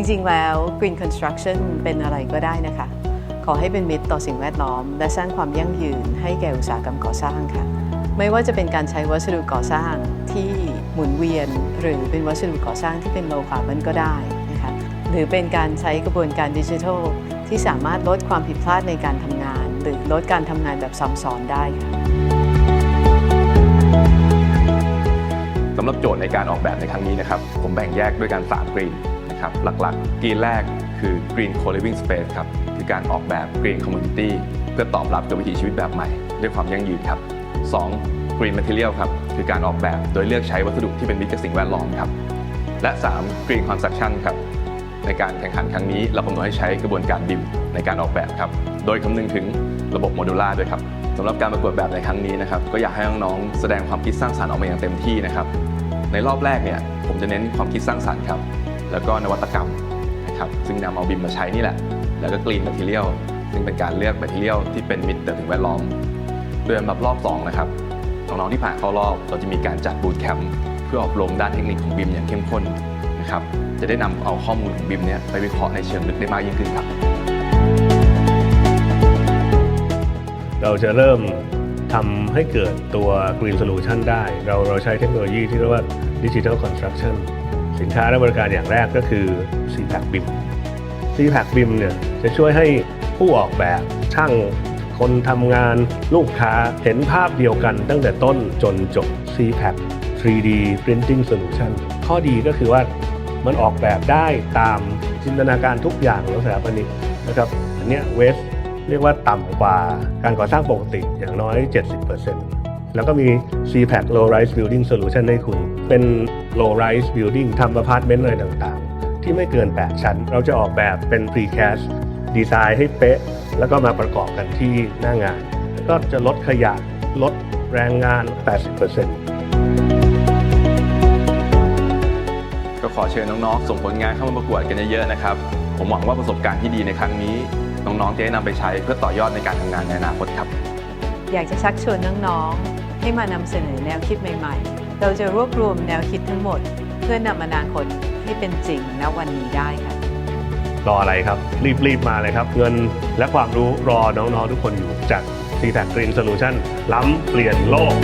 จริงๆ แล้ว Green Construction เป็นอะไรก็ได้นะคะ ขอให้เป็นมิตรต่อสิ่งแวดล้อม และสร้างความยั่งยืนให้แก่อุตสาหกรรมก่อสร้างค่ะ ไม่ว่าจะเป็นการใช้วัสดุก่อสร้างที่หมุนเวียน หรือเป็นวัสดุก่อสร้างที่เป็น low carbon ก็ได้นะคะหรือเป็นการใช้กระบวนการดิจิทัล ที่สามารถลดความผิดพลาดในการทำงาน หรือลดการทำงานแบบซ้ำซ้อนได้ค่ะสำหรับโจทย์ในการออกแบบในครั้งนี้นะครับ ผมแบ่งแยกด้วยกัน3กรีน นะครับ หลักๆกรีนแรกคือ Green Co-living Space ครับ คือการออกแบบ Green Community เพื่อตอบรับกับวิถีชีวิตแบบใหม่ ด้วยความยั่งยืนครับ 2. Green Material ครับ คือการออกแบบโดยเลือกใช้วัสดุที่เป็นมิตรกับสิ่งแวดล้อมครับ และ 3. Green Construction ครับ ในการแข่งขันครั้งนี้เรากำหนดให้ใช้กระบวนการดิมในการออกแบบครับ โดยคำนึงถึงระบบโมดูล่าด้วยครับสำหรับการประกวดแบบในครั้งนี้นะครับ ก็อยากให้น้องๆแสดงความคิดสร้างสรรค์ออกมาอย่างเต็มที่นะครับ ในรอบแรกเนี่ยผมจะเน้นความคิดสร้างสรรค์ครับ แล้วก็นวัตกรรมนะครับซึ่งนำเอาบิมมาใช้นี่แหละ แล้วก็กรีนแมทเทียลซึ่งเป็นการเลือกแมทเทียลที่เป็นมิตรต่อสิ่งแวดล้อมโดยสำหรับรอบ2นะครับน้องๆที่ผ่านเข้ารอบเราจะมีการจัดบูตแคมป์เพื่ออบรมด้านเทคนิคของบิมอย่างเข้มข้นนะครับจะได้นำเอาข้อมูลของบิมเนี่ยไปวิเคราะห์ในเชิงลึกได้มากยิ่งขึ้นครับ เราจะเริ่มทำให้เกิดตัว Green Solution ได้ เราเราใช้เทคโนโลยีที่เรียกว่า Digital Construction สินค้าและบริการอย่างแรกก็คือ CPAC BIM CPAC BIM เนี่ยจะช่วยให้ผู้ออกแบบช่างคนทำงานลูกค้าเห็นภาพเดียวกันตั้งแต่ต้นจนจบ CPAC 3D Printing Solution ข้อดีก็คือว่ามันออกแบบได้ตามจินตนาการทุกอย่างของสถาปนิกนะครับอันเนี้ยเวสเรียกว่าต่ำกว่าการก่อสร้างปกติอย่างน้อย 70%แล้วก็มี CPAC Low Rise Building Solution ให้คุณ เป็น Low Rise Building ทำอพาร์ตเมนต์อะไรต่างๆ ที่ไม่เกิน 8 ชั้น เราจะออกแบบเป็น Precast ดีไซน์ให้เป๊ะ แล้วก็มาประกอบกันที่หน้างาน แล้วก็จะลดขยะลดแรงงาน 80%ก็ขอเชิญน้องๆ ส่งผลงานเข้ามาประกวดกันเยอะๆนะครับ ผมหวังว่าประสบการณ์ที่ดีในครั้งนี้ น้องๆ จะได้นำไปใช้เพื่อต่อยอดในการทำงานในอนาคตครับ อยากจะชักชวนน้องๆ ให้มานำเสนอแนวคิดใหม่ ๆ เราจะรวบรวมแนวคิดทั้งหมด เพื่อนำอนาคตให้เป็นจริงณวันนี้ได้ค่ะ รออะไรครับ รีบ ๆ มาเลยครับ เงินและความรู้รอน้อง ๆ ทุกคนอยู่จาก c t a c Green Solution ล้ำเปลี่ยนโลก